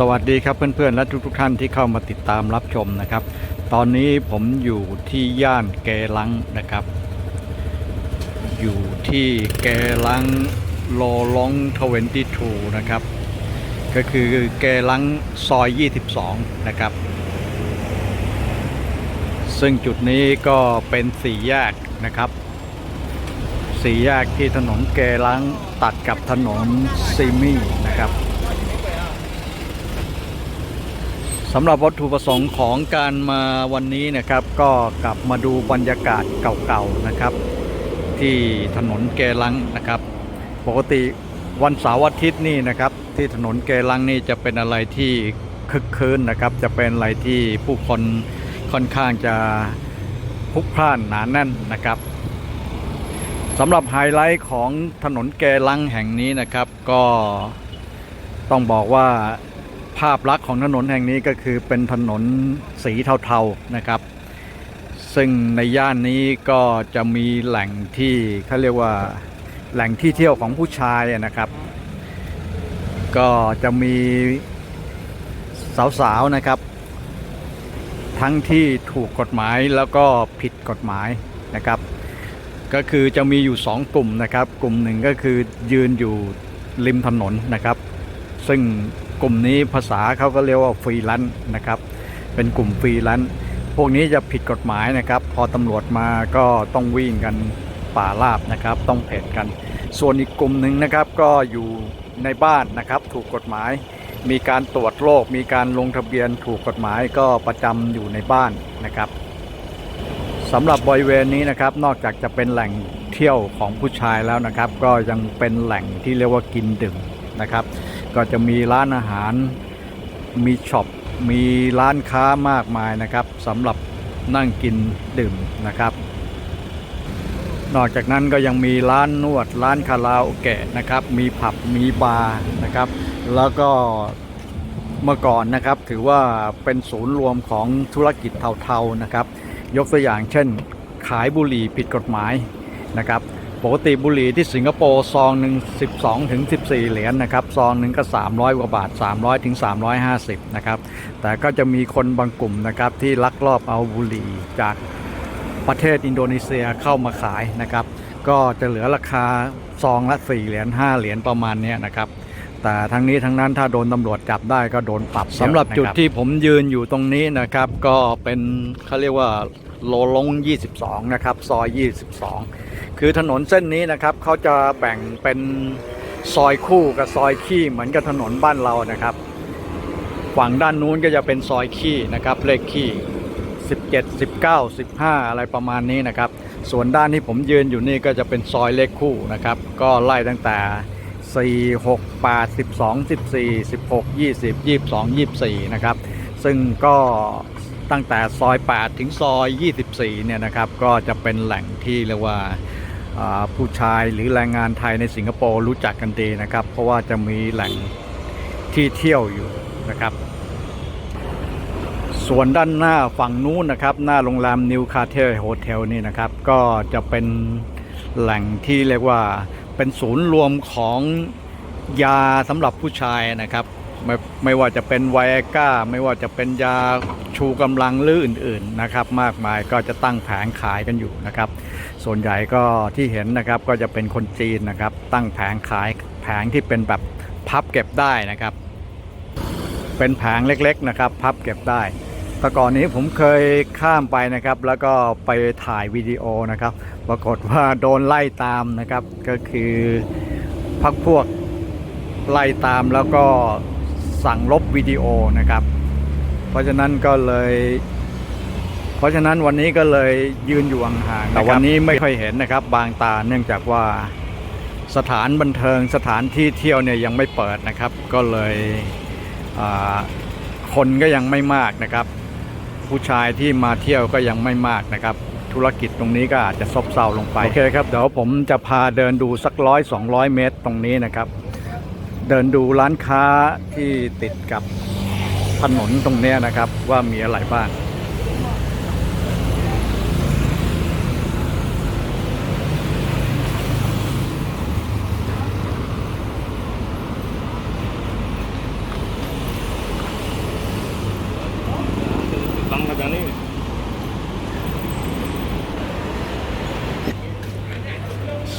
สวัสดีครับเพื่อนๆ และทุกๆท่านที่เข้ามาติดตามรับชมนะครับ ตอนนี้ผมอยู่ที่ย่านแกลังนะครับ อยู่ที่แกลังโลลองทเวนตี้ทูนะครับ ก็คือแกลังซอย 22 นะครับ ซึ่งจุดนี้ก็เป็นสี่แยกนะครับ สี่แยกที่ถนนแกลังตัดกับถนนซีมี่นะครับ สำหรับวัตถุประสงค์ของการมาวันนี้นะครับ ก็กลับมาดูบรรยากาศเก่าๆนะครับ ที่ถนนเกลังนะครับ ปกติวันเสาร์อาทิตย์นี่นะครับ ที่ถนนเกลังนี่จะเป็นอะไรที่คึกคืนนะครับ จะเป็นอะไรที่ผู้คนค่อนข้างจะพลุกพล่านหนาแน่นนะครับสำหรับไฮไลท์ของถนนเกลังแห่งนี้นะครับ ก็ต้องบอกว่า ภาพลักษณ์ของถนนแห่งนี้ก็คือเป็นถนนสีเทาๆนะครับ ซึ่งในย่านนี้ก็จะมีแหล่งที่เขาเรียกว่าแหล่งที่เที่ยวของผู้ชายนะครับ ก็จะมีสาวๆนะครับ ทั้งที่ถูกกฎหมายแล้วก็ผิดกฎหมายนะครับ ก็คือจะมีอยู่สองกลุ่มนะครับ กลุ่มหนึ่งก็คือยืนอยู่ริมถนนนะครับ ซึ่ง กลุ่มนี้ภาษาเขาก็เรียกว่าฟรีแลนซ์นะครับ เป็นกลุ่มฟรีแลนซ์พวกนี้จะผิดกฎหมายนะครับ พอตำรวจมาก็ต้องวิ่งกันป่าราบนะครับ ต้องเผ็ดกัน ส่วนอีกกลุ่มหนึ่งนะครับก็อยู่ในบ้านนะครับ ถูกกฎหมาย มีการตรวจโรคมีการลงทะเบียนถูกกฎหมายก็ประจำอยู่ในบ้านนะครับสำหรับบริเวณนี้นะครับ นอกจากจะเป็นแหล่งเที่ยวของผู้ชายแล้วนะครับ ก็ยังเป็นแหล่งที่เรียกว่ากินดื่มนะครับ ก็จะมีร้านอาหาร มีช็อป มีร้านค้ามากมายนะครับสำหรับนั่งกินดื่มนะครับ นอกจากนั้นก็ยังมีร้านนวด ร้านคาราโอเกะนะครับ มีผับ มีบาร์นะครับ แล้วก็เมื่อก่อนนะครับถือว่าเป็นศูนย์รวมของธุรกิจเทาๆนะครับ ยกตัวอย่างเช่น ขายบุหรี่ผิดกฎหมายนะครับ ปกติบุหรี่ที่สิงคโปร์ซองหนึ่ง12ถึง14 เหรียญนะครับ ซองหนึ่งก็ 300 กว่าบาท 300ถึง350 นะครับ แต่ก็จะมีคนบางกลุ่มนะครับที่ลักลอบเอาบุหรี่จากประเทศอินโดนีเซียเข้ามาขายนะครับ ก็จะเหลือราคาซองละ 4 เหรียญ5เหรียญประมาณนี้นะครับแต่ทั้งนี้ทั้งนั้นถ้าโดนตำรวจจับได้ก็โดนปรับสำหรับจุดที่ผมยืนอยู่ตรงนี้นะครับ ก็เป็นเขาเรียกว่าโลลง 22 นะครับ ซอย 22 คือถนนเส้นนี้นะครับเขาจะแบ่งเป็นซอยคู่กับซอยขี้เหมือนกับถนนบ้านเรานะครับ ฝั่งด้านนู้นก็จะเป็นซอยขี้นะครับเลขขี้17 19 15 อะไรประมาณนี้นะครับ ส่วนด้านที่ผมยืนอยู่นี่ก็จะเป็นซอยเลขคู่นะครับ ก็ไล่ตั้งแต่ 4 6 8 12 14 16 20 22 24 นะครับ ซึ่งก็ตั้งแต่ซอย 8 ถึงซอย 24 เนี่ยนะครับ ก็จะเป็นแหล่งที่เรียกว่าอ่า ผู้ชายหรือแรงงานไทยในสิงคโปร์รู้จักกันดีนะครับ เพราะว่าจะมีแหล่งที่เที่ยวอยู่นะครับ ส่วนด้านหน้าฝั่งนู้นนะครับ หน้าโรงแรมนิวคาเทลโฮเทลนี่นะครับ ก็จะเป็นแหล่งที่เรียกว่าเป็นศูนย์รวมของยาสำหรับผู้ชายนะครับ ไม่ไม่ว่าจะเป็นไวอาก้า ไม่ว่าจะเป็นยาชูกำลังหรืออื่นๆนะครับมากมายก็จะตั้งแผงขายกันอยู่นะครับ ส่วนใหญ่ก็ที่เห็นนะครับก็จะเป็นคนจีนนะครับ ตั้งแผงขายแผงที่เป็นแบบพับเก็บได้นะครับ เป็นแผงเล็กๆนะครับ พับเก็บได้แต่ก่อนนี้ผมเคยข้ามไปนะครับ แล้วก็ไปถ่ายวิดีโอนะครับ ปรากฏว่าโดนไล่ตามนะครับ ก็คือพักพวกไล่ตามแล้วก็ สั่งลบวิดีโอนะครับ เพราะฉะนั้นก็เลย เพราะฉะนั้นวันนี้ก็เลยยืนอยู่ห่างๆแต่วันนี้ไม่ค่อยเห็นนะครับ บางตาเนื่องจากว่าสถานบันเทิงสถานที่เที่ยวเนี่ยยังไม่เปิดนะครับ ก็เลยอ่าคนก็ยังไม่มากนะครับ ผู้ชายที่มาเที่ยวก็ยังไม่มากนะครับ ธุรกิจตรงนี้ก็อาจจะซบเซาลงไปโอเคครับเดี๋ยวผมจะพาเดินดูสักร้อยสองร้อยเมตรตรงนี้นะครับ เดินดูร้านค้าที่ติดกับถนนตรงนี้นะครับ ว่ามีอะไรบ้าง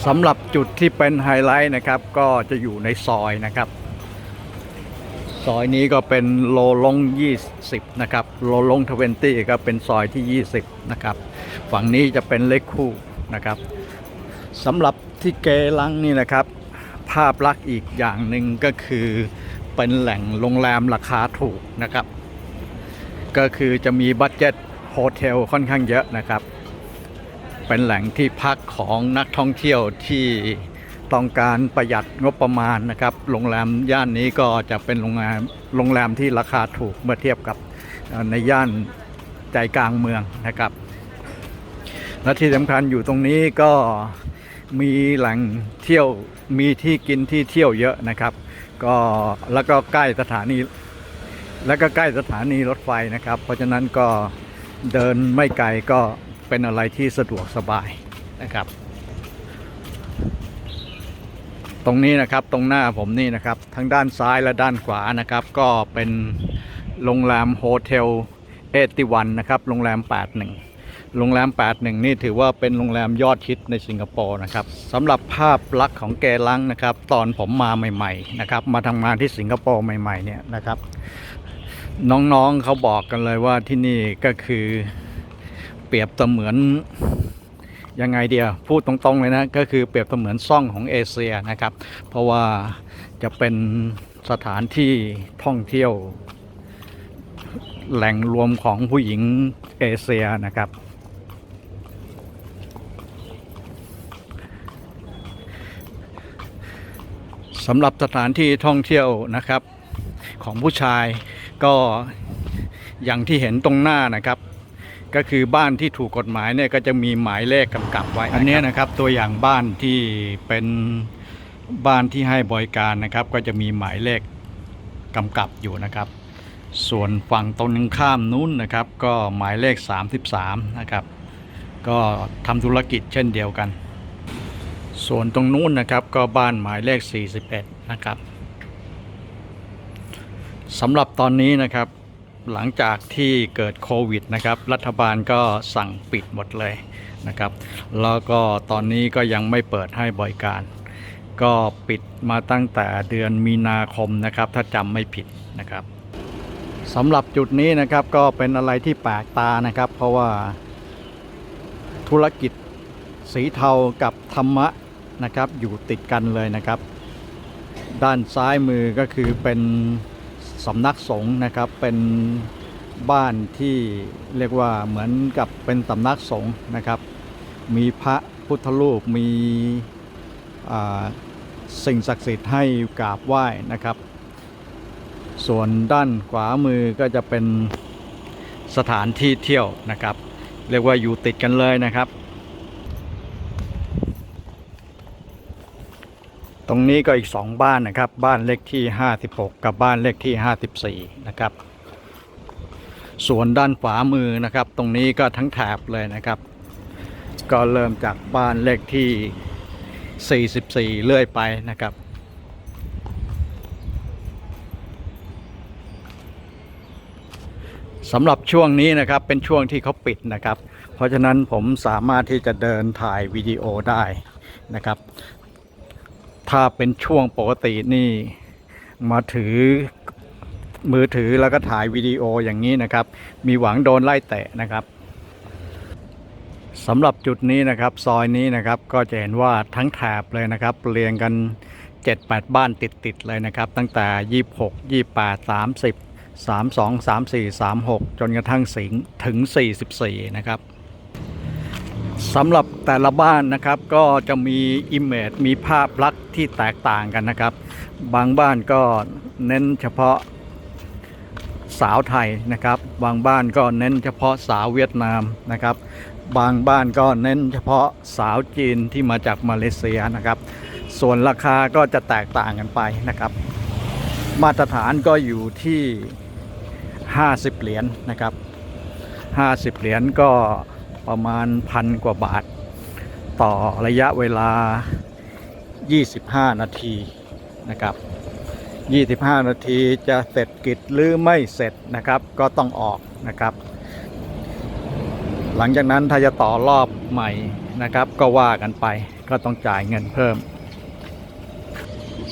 สำหรับจุดที่เป็นไฮไลท์นะครับ ก็จะอยู่ในซอยนะครับ ซอยนี้ก็เป็นโลลง 20 นะครับ โลลง 20 ก็เป็นซอยที่ 20 นะครับ ฝั่งนี้จะเป็นเลขคู่นะครับสำหรับที่เกลังนี่นะครับ ภาพลักษณ์อีกอย่างหนึ่งก็คือเป็นแหล่งโรงแรมราคาถูกนะครับ ก็คือจะมีบัตเจ็ตโฮเทลค่อนข้างเยอะนะครับ เป็นแหล่งที่พักของนักท่องเที่ยวที่ต้องการประหยัดงบประมาณนะครับ โรงแรมย่านนี้ก็จะเป็นโรงแรมโรงแรมที่ราคาถูกเมื่อเทียบกับในย่านใจกลางเมืองนะครับ และที่สำคัญอยู่ตรงนี้ก็มีแหล่งเที่ยวมีที่กินที่เที่ยวเยอะนะครับ ก็แล้วก็ใกล้สถานี แล้วก็ใกล้สถานีรถไฟนะครับ เพราะฉะนั้นก็เดินไม่ไกลก็ เป็นอะไรที่สะดวกสบายนะครับ ตรงนี้นะครับตรงหน้าผมนี่นะครับทั้งด้านซ้ายและด้านขวานะครับ ก็เป็นโรงแรมโฮเทลเอติวันนะครับโรงแรม 81 โรงแรม 81 นี่ถือว่าเป็นโรงแรมยอดฮิตในสิงคโปร์นะครับสำหรับภาพลักษณ์ของแกลังนะครับ ตอนผมมาใหม่ๆนะครับมาทำงานที่สิงคโปร์ใหม่ๆเนี่ยนะครับ น้องๆเขาบอกกันเลยว่าที่นี่ก็คือ เปรียบเสมือนยังไงเดียวพูดตรงๆเลยนะก็คือเปรียบเสมือนซ่องของเอเชียนะครับ เพราะว่าจะเป็นสถานที่ท่องเที่ยว แหล่งรวมของผู้หญิงเอเชียนะครับ สำหรับสถานที่ท่องเที่ยวนะครับ ของผู้ชายก็อย่างที่เห็นตรงหน้านะครับ ก็คือบ้านที่ถูกกฎหมายเนี่ยก็จะมีหมายเลขกำกับไว้ อันนี้นะครับตัวอย่างบ้านที่เป็นบ้านที่ให้บริการนะครับ ก็จะมีหมายเลขกำกับอยู่นะครับ ส่วนฝั่งตรงข้ามนู้นนะครับ ก็หมายเลข 33 นะครับ ก็ทำธุรกิจเช่นเดียวกัน ส่วนตรงนู้นนะครับก็บ้านหมายเลข 41 นะครับสำหรับตอนนี้นะครับ หลังจากที่เกิดโควิดนะครับ รัฐบาลก็สั่งปิดหมดเลยนะครับ แล้วก็ตอนนี้ก็ยังไม่เปิดให้บริการ ก็ปิดมาตั้งแต่เดือนมีนาคมนะครับ ถ้าจำไม่ผิดนะครับสำหรับจุดนี้นะครับก็เป็นอะไรที่แปลกตานะครับ เพราะว่าธุรกิจสีเทากับธรรมะนะครับ อยู่ติดกันเลยนะครับ ด้านซ้ายมือก็คือเป็น สำนักสงฆ์นะครับเป็นบ้านที่เรียกว่าเหมือนกับเป็นสำนักสงฆ์นะครับ มีพระพุทธรูปมีสิ่งศักดิ์สิทธิ์ให้กราบไหว้นะครับ ส่วนด้านขวามือก็จะเป็นสถานที่เที่ยวนะครับ เรียกว่าอยู่ติดกันเลยนะครับ ตรงนี้ก็อีก 2 บ้านนะครับ บ้านเลขที่ 56 กับบ้านเลขที่ 54 นะครับ ส่วนด้านขวามือนะครับ ตรงนี้ก็ทั้งแถบเลยนะครับ ก็เริ่มจากบ้านเลขที่ 44 เรื่อยไปนะครับ สำหรับช่วงนี้นะครับเป็นช่วงที่เขาปิดนะครับ เพราะฉะนั้นผมสามารถที่จะเดินถ่ายวิดีโอได้นะครับ ถ้าเป็นช่วงปกตินี่ มาถือมือถือแล้วก็ถ่ายวิดีโออย่างนี้นะครับ มีหวังโดนไล่แตะนะครับสำหรับจุดนี้นะครับ ซอยนี้นะครับก็จะเห็นว่าทั้งแถบเลยนะครับ เรียงกัน 7-8 บ้านติดๆเลยนะครับ ตั้งแต่ 26 28 30 32 34 36 จนกระทั่งสิงถึง 44 นะครับ สำหรับแต่ละบ้านนะครับก็จะมีอิมเมจมีภาพลักษณ์ที่แตกต่างกันนะครับ บางบ้านก็เน้นเฉพาะสาวไทยนะครับ บางบ้านก็เน้นเฉพาะสาวเวียดนามนะครับ บางบ้านก็เน้นเฉพาะสาวจีนที่มาจากมาเลเซียนะครับ ส่วนราคาก็จะแตกต่างกันไปนะครับ มาตรฐานก็อยู่ที่ 50 เหรียญนะครับ 50 เหรียญก็ ประมาณพันกว่าบาท ต่อระยะเวลา 25 นาทีนะครับ 25 นาทีจะเสร็จกิจหรือไม่เสร็จนะครับ ก็ต้องออกนะครับ หลังจากนั้นถ้าจะต่อรอบใหม่นะครับ ก็ว่ากันไปก็ต้องจ่ายเงินเพิ่ม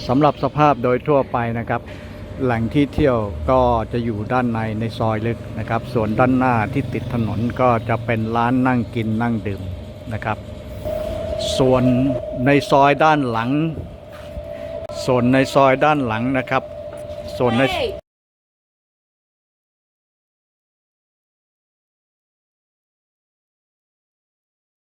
สำหรับสภาพโดยทั่วไปนะครับ แหล่งที่เที่ยวก็จะอยู่ด้านในในซอยลึกนะครับ ส่วนด้านหน้าที่ติดถนนก็จะเป็นร้านนั่งกินนั่งดื่มนะครับ ส่วนในซอยด้านหลัง ส่วนในซอยด้านหลังนะครับ ส่วนใน